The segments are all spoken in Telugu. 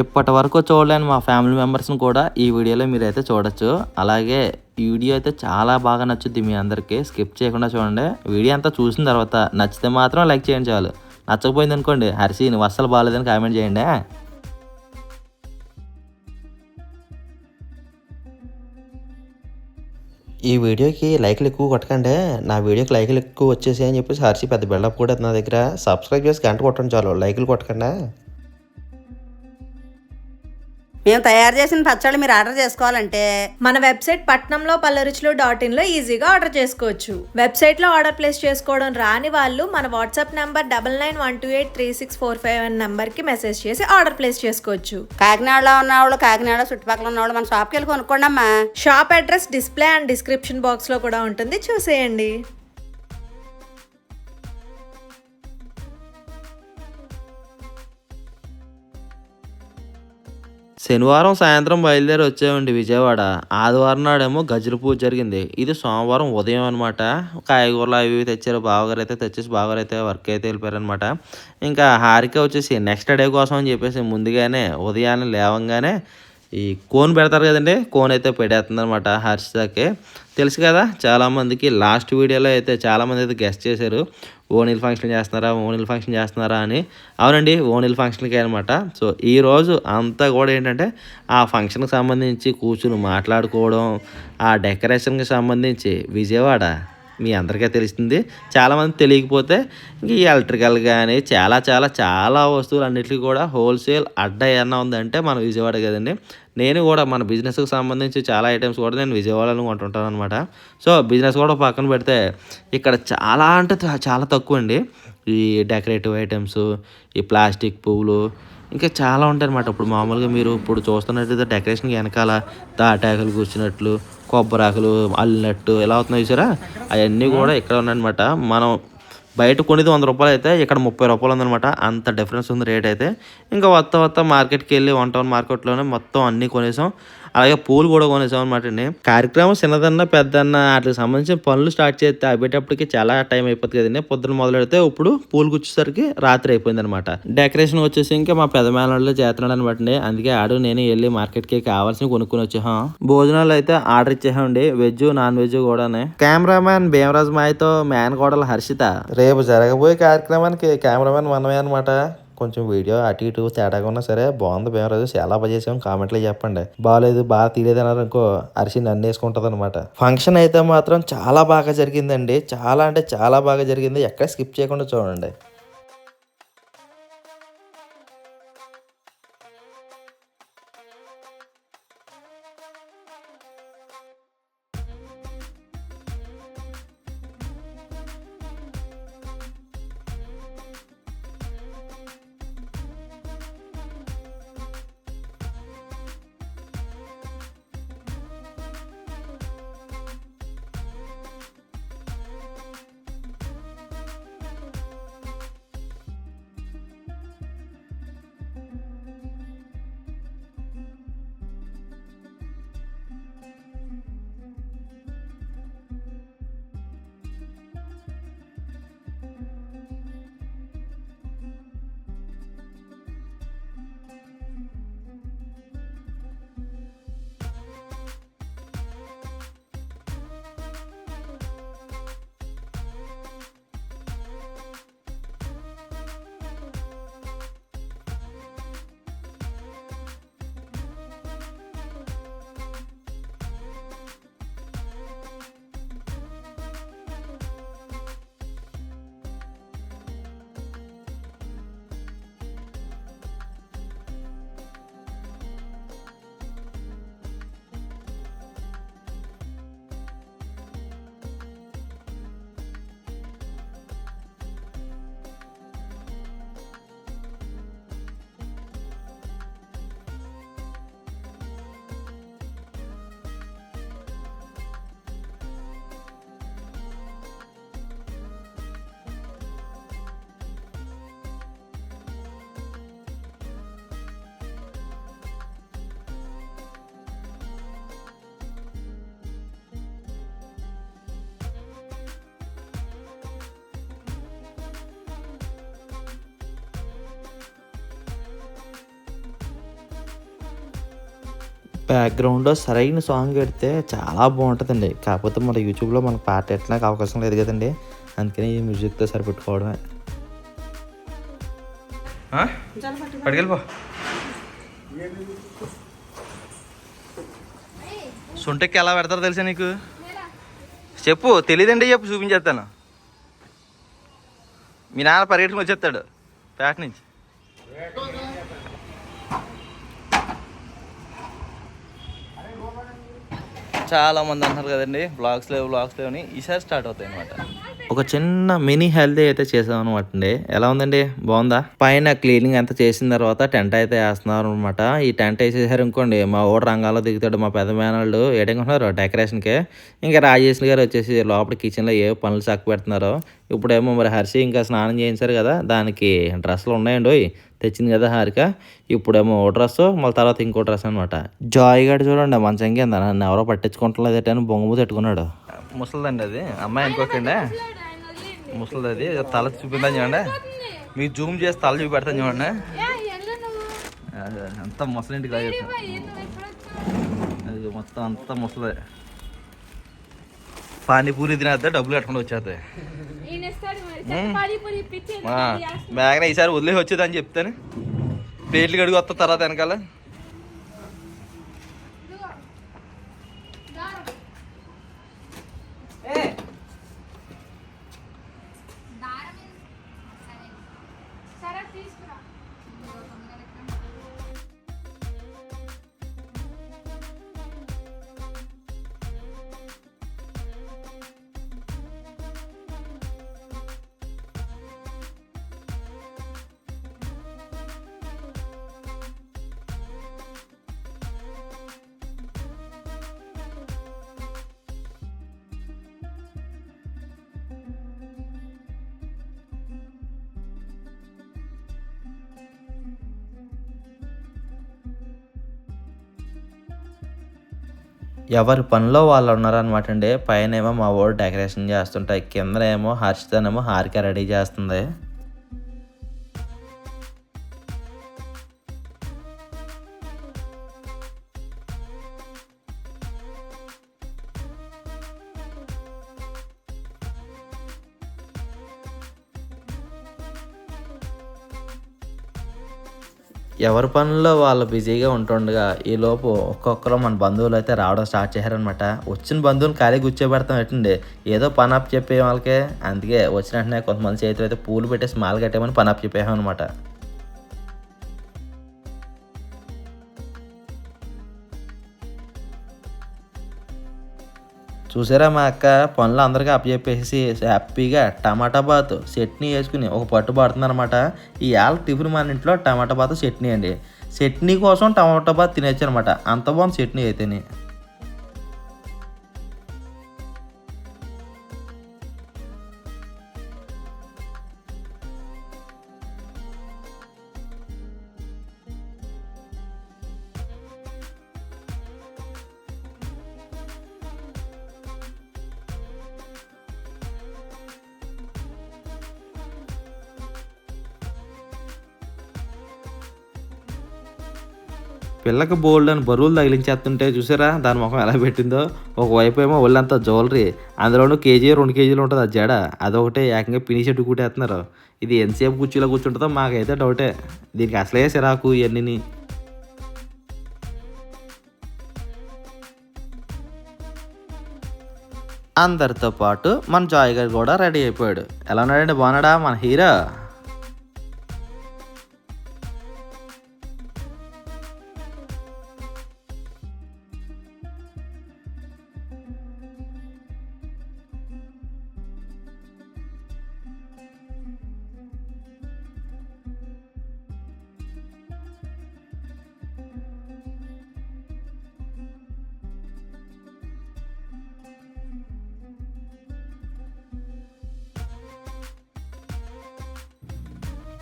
ఇప్పటి వరకు చూడలేని మా ఫ్యామిలీ మెంబర్స్ని కూడా ఈ వీడియోలో మీరైతే చూడొచ్చు. అలాగే ఈ వీడియో అయితే చాలా బాగా నచ్చుద్ది మీ అందరికీ. స్కిప్ చేయకుండా చూడండి. వీడియో అంతా చూసిన తర్వాత నచ్చితే మాత్రం లైక్ చేయండి చాలు. నచ్చకపోయింది అనుకోండి హర్షి నువ్వు అస్సలు బాగాలేదని కామెంట్ చేయండి. ఈ వీడియోకి లైక్లు ఎక్కువ కొట్టకండి. నా వీడియోకి లైక్లు ఎక్కువ వచ్చేసాయని చెప్పేసి హర్షి పెద్ద బిల్డప్ కూడా నా దగ్గర. సబ్స్క్రైబ్ చేసి గంట కొట్టండి చాలు. లైక్లు కొట్టకండి. మేము తయారు చేసిన పచ్చళ్ళు మీరు ఆర్డర్ చేసుకోవాలంటే మన వెబ్సైట్ పట్నంలో పల్లరుచులు డాట్ ఇన్లో ఈజీగా ఆర్డర్ చేసుకోవచ్చు. వెబ్సైట్లో ఆర్డర్ ప్లేస్ చేసుకోవడం రాని వాళ్ళు మన WhatsApp number double nine one two eight three six four five అనే నంబర్కి మెసేజ్ చేసి ఆర్డర్ ప్లేస్ చేసుకోవచ్చు. కాకినాడలో ఉన్న వాళ్ళు కాకినాడ చుట్టుపక్కల ఉన్న వాళ్ళు మన షాప్కి వెళ్ళి కొనుక్కోండి అమ్మా shop address display and description బాక్స్లో కూడా ఉంటుంది. చూసేయండి. శనివారం సాయంత్రం బయలుదేరి వచ్చామండి విజయవాడ. ఆదివారం నాడేమో గజ్జల పూజ జరిగింది. ఇది సోమవారం ఉదయం అనమాట కాయగూరలు అవి ఇవి తెచ్చారు. బావగారు అయితే తెచ్చేసి బావగారు అయితే వర్క్ అయితే వెళ్ళిపోయారనమాట ఇంకా హారిక వచ్చేసి నెక్స్ట్ డే కోసం అని చెప్పేసి ముందుగానే ఉదయాన్నే లేవంగానే ఈ కోన్ పెడతారు కదండి? కోన్ అయితే పెట్టేస్తుంది అనమాట తెలుసు కదా చాలామందికి లాస్ట్ వీడియోలో అయితే చాలామంది అయితే గెస్ట్ చేశారు. ఓనిల్ ఫంక్షన్ చేస్తున్నారా ఓనిల్ ఫంక్షన్ చేస్తున్నారా అని. అవునండి ఓనిల్ ఫంక్షన్కి అనమాట సో ఈ రోజు అంతా కూడా ఏంటంటే ఆ ఫంక్షన్కి సంబంధించి కూర్చుని మాట్లాడుకోవడం ఆ డెకరేషన్కి సంబంధించి విజయవాడ మీ అందరికీ తెలుస్తుంది. చాలామంది తెలియకపోతే ఇంక ఎలక్ట్రికల్ కానీ చాలా చాలా చాలా వస్తువులు అన్నిటికీ కూడా హోల్సేల్ అడ్డ ఏమన్నా ఉందంటే మన విజయవాడ కదండి. నేను కూడా మన బిజినెస్కి సంబంధించి చాలా ఐటమ్స్ కూడా నేను విజయవాడలో కొంటుంటాను అనమాట సో బిజినెస్ కూడా పక్కన పెడితే ఇక్కడ చాలా అంటే చాలా తక్కువ అండి ఈ డెకరేటివ్ ఐటమ్స్ ఈ ప్లాస్టిక్ పువ్వులు ఇంకా చాలా ఉంటాయనమాట ఇప్పుడు మామూలుగా మీరు ఇప్పుడు చూస్తున్నట్టయితే డెకరేషన్కి వెనకాల తాటాకులు కూర్చున్నట్లు కొబ్బరాకులు అల్లినట్టు ఎలా అవుతున్నాయి చూసారా? అవన్నీ కూడా ఇక్కడ ఉన్నాయన్నమాట. మనం బయట కొనేది వంద రూపాయలు అయితే ఇక్కడ ముప్పై రూపాయలు ఉందన్నమాట. అంత డిఫరెన్స్ ఉంది రేట్ అయితే. ఇంకా వత్త వత్త మార్కెట్కి వెళ్ళి వన్ టౌన్ మార్కెట్లోనే మొత్తం అన్నీ కొనేసాం. అలాగే పూలు కూడా కొనేసాం అనమాట అండి. కార్యక్రమం చిన్నదన్న పెద్దన్న వాటికి సంబంధించిన పనులు స్టార్ట్ చేస్తే అయ్యేటప్పటికి చాలా టైం అయిపోతుంది కదండి. పొద్దున మొదలెడితే ఇప్పుడు పూలు గుచ్చేసరికి రాత్రి అయిపోయింది అనమాట డెకరేషన్ వచ్చేసి ఇంకా మా పెద్ద మేనల్లో చేస్తున్నాడు అనమాట అండి. అందుకే ఆడు నేను వెళ్ళి మార్కెట్కి కావాల్సిన కొనుక్కుని వచ్చాం. భోజనాలు అయితే ఆర్డర్ ఇచ్చేసామండి. వెజ్ నాన్ వెజ్ కూడానే. కెమెరామ్యాన్ భీమరాజ్ మాయతో మ్యాన్ కోడలు హర్షిత. రేపు జరగబోయే కార్యక్రమానికి కెమెరామ్యాన్ మనమే అనమాట కొంచెం వీడియో అటు ఇటు తేడాగా ఉన్నా సరే బాగుంది. భీమరాజు చాలా బాగా చేసాం. కామెంట్లో చెప్పండి. బాగాలేదు బాగా తీయలేదు అన్నారు అనుకో అరిసి నన్ను వేసుకుంటుంది అనమాట ఫంక్షన్ అయితే మాత్రం చాలా బాగా జరిగిందండి. చాలా అంటే చాలా బాగా జరిగింది. ఎక్కడ స్కిప్ చేయకుండా చూడండి. బ్యాక్గ్రౌండ్లో సరైన సాంగ్ పెడితే చాలా బాగుంటుందండి. కాకపోతే మన యూట్యూబ్లో మనకు పాట పెట్టడానికి అవకాశం లేదు కదండి. అందుకని ఈ మ్యూజిక్తో సరిపెట్టుకోవడమే. పట్టుకెళ్ళిపో సొంటకి ఎలా పెడతారో తెలుసా నీకు? చెప్పు తెలియదండి చెప్పు చూపించేస్తాను. మీ నాన్న పరిగెట్టుకుని వచ్చేస్తాడు. పేట నుంచి. చాలా మంది అంటున్నారు కదండి. బ్లాగ్స్ లేవు బ్లాగ్స్ లేవు అని ఈసారి స్టార్ట్ అవుతాయి అనమాట ఒక చిన్న మినీ హెల్దీ అయితే చేసాం అనమాట అండి. ఎలా ఉందండి? బాగుందా? పైన క్లీనింగ్ అంతా చేసిన తర్వాత టెంట్ అయితే వేస్తున్నారు అనమాట ఈ టెంట్ వేసేసారు అనుకోండి మా ఓడ రంగాల్లో దిగుతాడు మా పెద్ద మేనళ్ళు ఏడనుకుంటున్నారు డెకరేషన్కి. ఇంకా రాజేష్ గారు వచ్చేసి లోపల కిచెన్లో ఏ పనులు చక్క పెడుతున్నారో? ఇప్పుడేమో మరి హర్షి ఇంకా స్నానం చేయించారు కదా దానికి డ్రెస్సులు ఉన్నాయండి తెచ్చింది కదా హారిక. ఇప్పుడేమో ఓ డ్రెస్ మళ్ళీ తర్వాత ఇంకో డ్రెస్ అనమాట జాయ్ గడు చూడండి మంచం కింద నన్ను ఎవరో పట్టించుకుంటలేదు అని బొంగు పెట్టుకున్నాడు. ముసలిదండి అది. అమ్మాయి అనుకోకండి ముసలిది అది. తల చూపిందని చూడండి. మీకు జూమ్ చేసి తల చూపెడతాను చూడండి. అంతా ముసలింటికి అది మొత్తం అంతా ముసలే పానీపూరి తినేద్దా డబ్బులు కట్టుకుంటూ వచ్చేస్తాయి. మేఘన ఈసారి వదిలేసి వచ్చేదని చెప్తాను. ప్లేట్లు కడిగి వస్తా తర్వాత వెనకాల. ఎవరి పనిలో వాళ్ళు ఉన్నారనమాట అండి. పైన ఏమో మా వాడు డెకరేషన్ చేస్తుంటాయి కింద ఏమో హర్షితనేమో హారిక రెడీ చేస్తుంది. ఎవరి పనుల్లో వాళ్ళు బిజీగా ఉంటుండగా ఈ లోపు ఒక్కొక్కరు మన బంధువులు అయితే రావడం స్టార్ట్ చేశారనమాట వచ్చిన బంధువులు ఖాళీ కూర్చోబెడతాం ఎట్టండి? ఏదో పని అప్ చెప్పే వాళ్ళకే అందుకే వచ్చిన వెంటనే కొంతమంది చేతులు అయితే పూలు పెట్టేసి మాల కట్టేమని పని అప్ చెప్పేసాం అనమాట చూసారా మా అక్క పనులు అందరికీ అప్పచెప్పేసి హ్యాపీగా టమాటా బాత్ చట్నీ వేసుకుని ఒక పట్టు పడుతుందన్నమాట. ఈ ఆల్ టిఫిన్ మన ఇంట్లో టమాటా బాత్ చట్నీ అండి. చట్నీ కోసం టమాటా బాత్ తినేచ్చు అనమాట అంత బాగుంది చట్నీ అయితేనే. పిల్లకి బోల్డ్ అని బరువులు తగిలించేస్తుంటే చూసారా? దాని ముఖం ఎలా పెట్టిందో? ఒకవైపు ఏమో ఒళ్ళంతా జ్యువెలరీ అందులోనూ కేజీ రెండు కేజీలు ఉంటుంది ఆ జడ. అదొకటే ఏకంగా పిని చెట్టు కూటేస్తున్నారు. ఇది ఎంతసేపు కూర్చోలో కూర్చుంటుందో మాకైతే డౌటే. దీనికి అసలే సిరాకు ఇవన్నీ అందరితో పాటు మన జాయ్ గారు కూడా రెడీ అయిపోయాడు. ఎలా ఉన్నాడండి? బాగున్నాడా మన హీరో?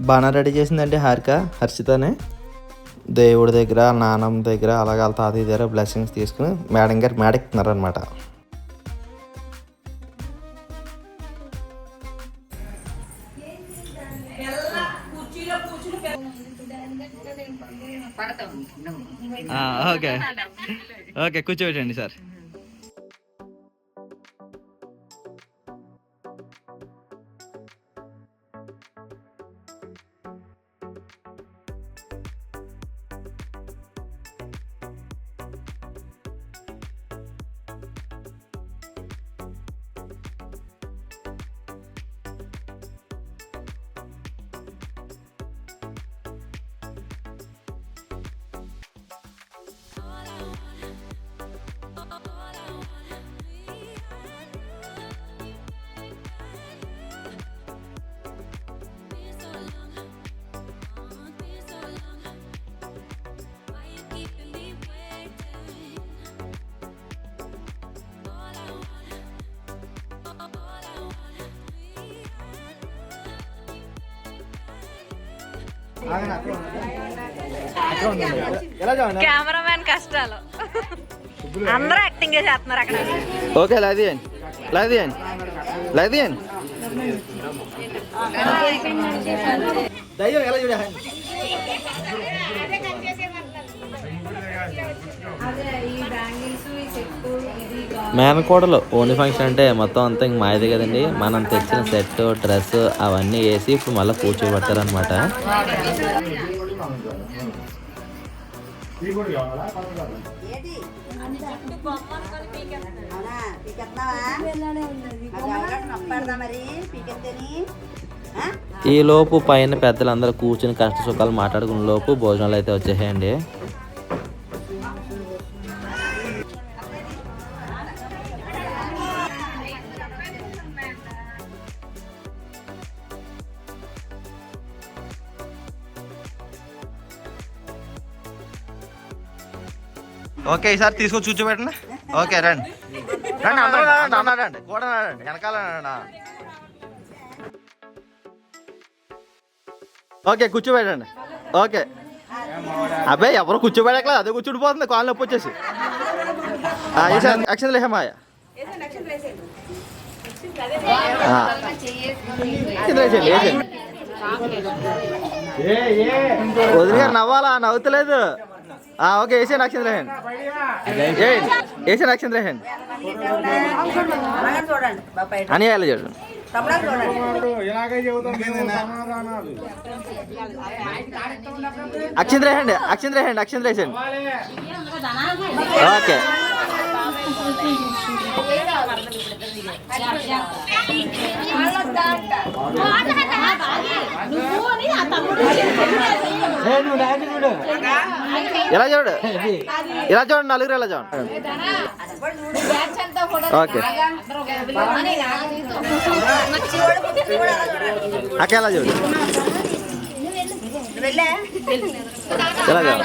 బాగా రెడీ చేసిందండి హారిక హర్షితనే. దేవుడి దగ్గర నానమ్మ దగ్గర అలాగే వాళ్ళ తాతయ్య దగ్గర బ్లెస్సింగ్స్ తీసుకుని మేడం గారు మేడెక్కుతున్నారనమాట ఓకే. ఓకే కూర్చోబెట్టండి సార్. కెమెరామ్యాన్ కష్టాలు. అందరూ యాక్టింగ్ చేస్తున్నారు అక్కడ. ఓకే లాదియండి లాదియండి లాదియండి దయ్యం ఎలా చూడండి మేనకోడలు ఓన్లీ ఫంక్షన్ అంటే మొత్తం అంతా ఇంక మాయదే కదండి. మనం తెచ్చిన సెట్ డ్రెస్ అవన్నీ వేసి ఇప్పుడు మళ్ళీ కూర్చోబెడతారనమాట ఆ? ఈ లోపు పైన పెద్దలందరూ కూర్చుని కష్ట సుఖాలు మాట్లాడుకునే లోపు భోజనాలు అయితే వచ్చేసాయండి. ఓకే ఈసారి తీసుకొని కూర్చోబెట్టండి ఓకే రండి. రండి అందరూ రండి అన్న రండి. కూడా రండి వెనకాల. ఓకే కూర్చోబెట్టండి. ఓకే. అబ్బాయి ఎవరు కూర్చోబెట్టట్లేదు అదే కూర్చుండిపోతుంది కాళ్ళు నొప్పి వచ్చేసి. యాక్షన్ లేహమాయ వదిలి గారు నవ్వాలా? నవ్వుతలేదు. ఓకే ఏషియన్ అక్షంద్ర హెన్ ఏషియన్ అక్షంద్ర హెన్ అని అలా చూడు? అక్షంద్ర హెండ్ అక్షంద్ర హెండ్ అక్షంద్ర హెండ్ ఓకే. ఎలా చూడు? ఎలా చూడండి నలుగురు ఎలా చూడండి? ఓకే. అక్క ఎలా చూడు? ఎలా చూడు?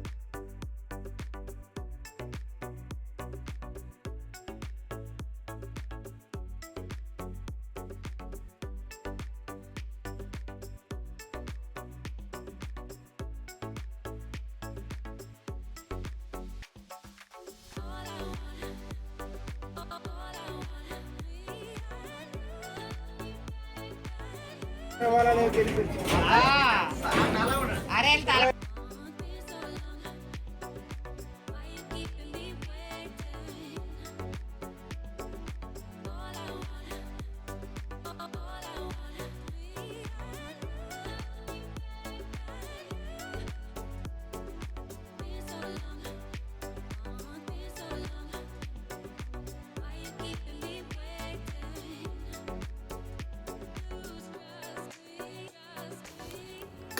చూడు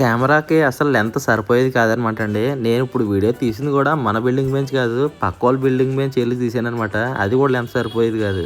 కెమెరాకి అసలు లెంత్ సరిపోయేది కాదనమాట అండి. నేను ఇప్పుడు వీడియో తీసింది కూడా మన బిల్డింగ్ బెంచ్ కాదు పక్క వాళ్ళ బిల్డింగ్ బెంచ్ వెళ్ళి తీసాను అనమాట అది కూడా లెంత్ సరిపోయేది కాదు.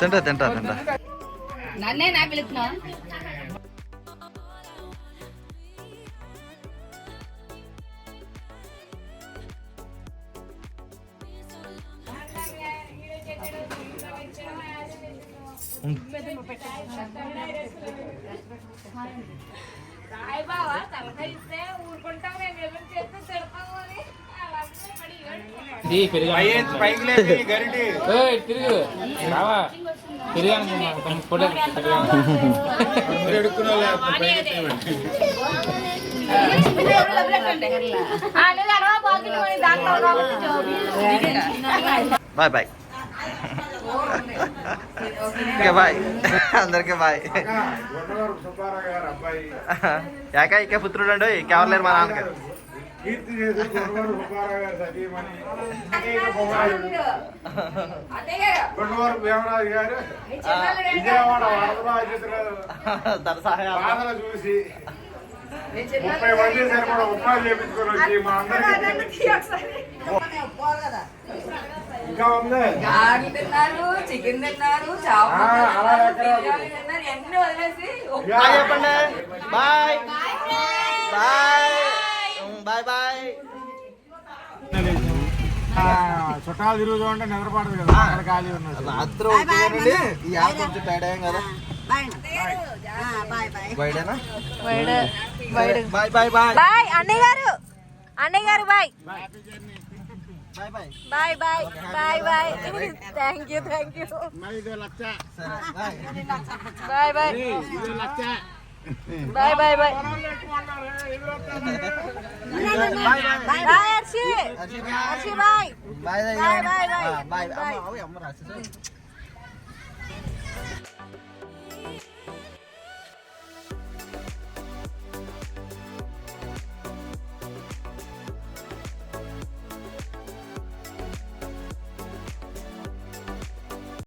తింటా తింటా తింటా నన్నే నా పిలుస్తున్నా తిరుగు రావా తిరిగాను photo bye bye okay bye అందరికీ బాయ్ ఏకైక పుత్రుడు అండి ఇంకెవరు లేరు మా నాన్నగారు. గుండవరం భీమరాజు గారు విజయవాడ వరద బాధితులు తన సహాయం బాధలు చూసి ముప్పై మంది సరిపడా ఉపాధి చేపించుకొని వచ్చి మా అందరికి ఇంకా ఉంది. తిన్నారు చికెన్ తిన్నారు వదిలేసి బాయ్. బాయ్. Bye bye. చుట్టాలు తిరుగుతూ ఉంటే నిద్రపడదు కదా అక్కడ ఖాళీ ఉన్నది రాత్రి అవుతుందండి ఈ యాప్ కొంచెం టైడ్ అయ్యాం కదా బాయ్ బాయ్ బాయ్. బాయ్ అన్నయ్య గారు. అన్నయ్య గారు bye. Bye bye. Bye bye thank you thank you bye. Bye. Bye ఇదో లక్ష bye bye bye bye Harshi Harshi bye bye bye bye